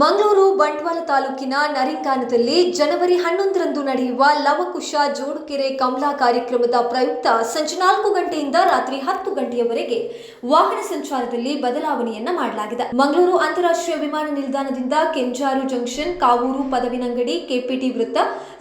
ಮಂಗಳೂರು, ಬಂಟ್ವಾಳ ತಾಲೂಕಿನ ನರಿಂಗಾನದಲ್ಲಿ ಜನವರಿ ಹನ್ನೊಂದರಂದು ನಡೆಯುವ ಲವಕುಶ ಜೋಡುಕೆರೆ ಕಮಲಾ ಕಾರ್ಯಕ್ರಮದ ಪ್ರಯುಕ್ತ ಸಂಜೆ ನಾಲ್ಕು ಗಂಟೆಯಿಂದ ರಾತ್ರಿ ಹತ್ತು ಗಂಟೆಯವರೆಗೆ ವಾಹನ ಸಂಚಾರದಲ್ಲಿ ಬದಲಾವಣೆಯನ್ನ ಮಾಡಲಾಗಿದೆ. ಮಂಗಳೂರು ಅಂತಾರಾಷ್ಟ್ರೀಯ ವಿಮಾನ ನಿಲ್ದಾಣದಿಂದ ಕೆಂಜಾರು ಜಂಕ್ಷನ್, ಕಾವೂರು, ಪದವಿನಂಗಡಿ, ಕೆಪಿಟಿ ವೃತ್ತ,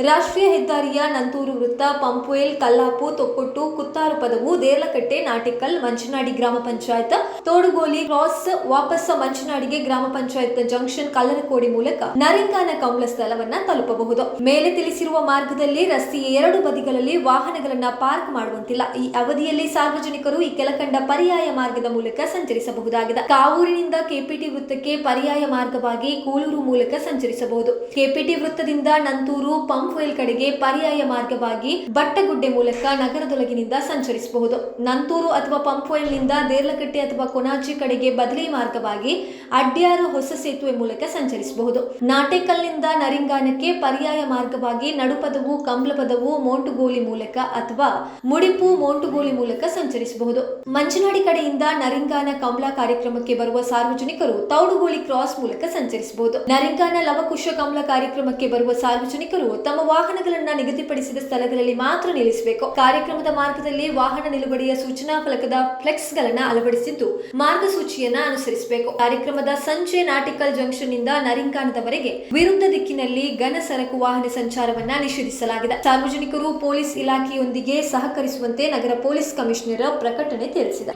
ರಾಷ್ಟ್ರೀಯ ಹೆದ್ದಾರಿಯ ನಂತೂರು ವೃತ್ತ, ಪಂಪ್ವೇಲ್, ಕಲ್ಲಾಪು, ತೊಕ್ಕೊಟ್ಟು, ಕುತ್ತಾರು ಪದವು, ದೇರ್ಲಕಟ್ಟೆ, ನಾಟಿಕಲ್ ಮಂಚನಾಡಿ ಗ್ರಾಮ ಪಂಚಾಯತ್, ತೋಡುಗೋಲಿ ಕ್ರಾಸ್ ವಾಪಸ್ ಮಂಚನಾಡಿಗೆ ಗ್ರಾಮ ಪಂಚಾಯತ್ ಜಂಕ್ಷನ್ ಕಲ್ಲರಕೋಡಿ ಮೂಲಕ ನರಿಂಗಾನ ಕಮಲ ಸ್ಥಳವನ್ನ ತಲುಪಬಹುದು. ಮೇಲೆ ತಿಳಿಸಿರುವ ಮಾರ್ಗದಲ್ಲಿ ರಸ್ತೆಯ ಎರಡು ಬದಿಗಳಲ್ಲಿ ವಾಹನಗಳನ್ನ ಪಾರ್ಕ್ ಮಾಡುವಂತಿಲ್ಲ. ಈ ಅವಧಿಯಲ್ಲಿ ಸಾರ್ವಜನಿಕರು ಈ ಕೆಳಕಂಡ ಪರ್ಯಾಯ ಮಾರ್ಗದ ಮೂಲಕ ಸಂಚರಿಸಬಹುದಾಗಿದೆ. ಕಾವೂರಿನಿಂದ ಕೆಪಿಟಿ ವೃತ್ತಕ್ಕೆ ಪರ್ಯಾಯ ಮಾರ್ಗವಾಗಿ ಕೂಳೂರು ಮೂಲಕ ಸಂಚರಿಸಬಹುದು. ಕೆಪಿಟಿ ವೃತ್ತದಿಂದ ನಂತೂರು ಪಂಪ್ವೆಲ್ ಕಡೆಗೆ ಪರ್ಯಾಯ ಮಾರ್ಗವಾಗಿ ಬಟ್ಟಗುಡ್ಡೆ ಮೂಲಕ ನಗರದೊಳಗಿನಿಂದ ಸಂಚರಿಸಬಹುದು. ನಂತೂರು ಅಥವಾ ಪಂಪ್ವೆಲ್ನಿಂದ ದೇರ್ಲಕಟ್ಟೆ ಅಥವಾ ಕೊನಾಚಿ ಕಡೆಗೆ ಬದಲಿ ಮಾರ್ಗವಾಗಿ ಅಡ್ಯಾರು ಹೊಸ ಸೇತುವೆ ಮೂಲಕ ಸಂಚರಿಸಬಹುದು. ನಾಟೆಕಲ್ನಿಂದ ನರಿಂಗಾನಕ್ಕೆ ಪರ್ಯಾಯ ಮಾರ್ಗವಾಗಿ ನಡುಪದವು ಕಂಬ್ಲಪದವು ಮೋಂಟುಗೋಲಿ ಮೂಲಕ ಅಥವಾ ಮುಡಿಪು ಮೋಂಟುಗೋಲಿ ಮೂಲಕ ಸಂಚರಿಸಬಹುದು. ಮಂಚನಾಡಿ ಕಡೆಯಿಂದ ನರಿಂಗಾನ ಕಂಬ್ಲ ಕಾರ್ಯಕ್ರಮಕ್ಕೆ ಬರುವ ಸಾರ್ವಜನಿಕರು ತೌಡುಗೋಲಿ ಕ್ರಾಸ್ ಮೂಲಕ ಸಂಚರಿಸಬಹುದು. ನರಿಂಗಾನ ಲವಕುಶ ಕಂಬ್ಲ ಕಾರ್ಯಕ್ರಮಕ್ಕೆ ಬರುವ ಸಾರ್ವಜನಿಕರು ತಮ್ಮ ವಾಹನಗಳನ್ನ ನಿಗದಿಪಡಿಸಿದ ಸ್ಥಳಗಳಲ್ಲಿ ಮಾತ್ರ ನಿಲ್ಲಿಸಬೇಕು. ಕಾರ್ಯಕ್ರಮದ ಮಾರ್ಗದಲ್ಲಿ ವಾಹನ ನಿಲುಗಡೆಯ ಸೂಚನಾ ಫಲಕದ ಫ್ಲೆಕ್ಸ್ ಗಳನ್ನ ಅಳವಡಿಸಿದ್ದು ಮಾರ್ಗಸೂಚಿಯನ್ನ ಅನುಸರಿಸಬೇಕು. ಕಾರ್ಯಕ್ರಮದ ಸಂಜೆ ನಾಟಿಕಲ್ ಜಂಕ್ಷನ್ ನಿಂದ ನರಿಂಕಾನದವರೆಗೆ ವಿರುದ್ಧ ದಿಕ್ಕಿನಲ್ಲಿ ಘನ ಸರಕು ವಾಹನ ಸಂಚಾರವನ್ನ ನಿಷೇಧಿಸಲಾಗಿದೆ. ಸಾರ್ವಜನಿಕರು ಪೊಲೀಸ್ ಇಲಾಖೆಯೊಂದಿಗೆ ಸಹಕರಿಸುವಂತೆ ನಗರ ಪೊಲೀಸ್ ಕಮಿಷನರ್ ಪ್ರಕಟಣೆ ತಿಳಿಸಿದೆ.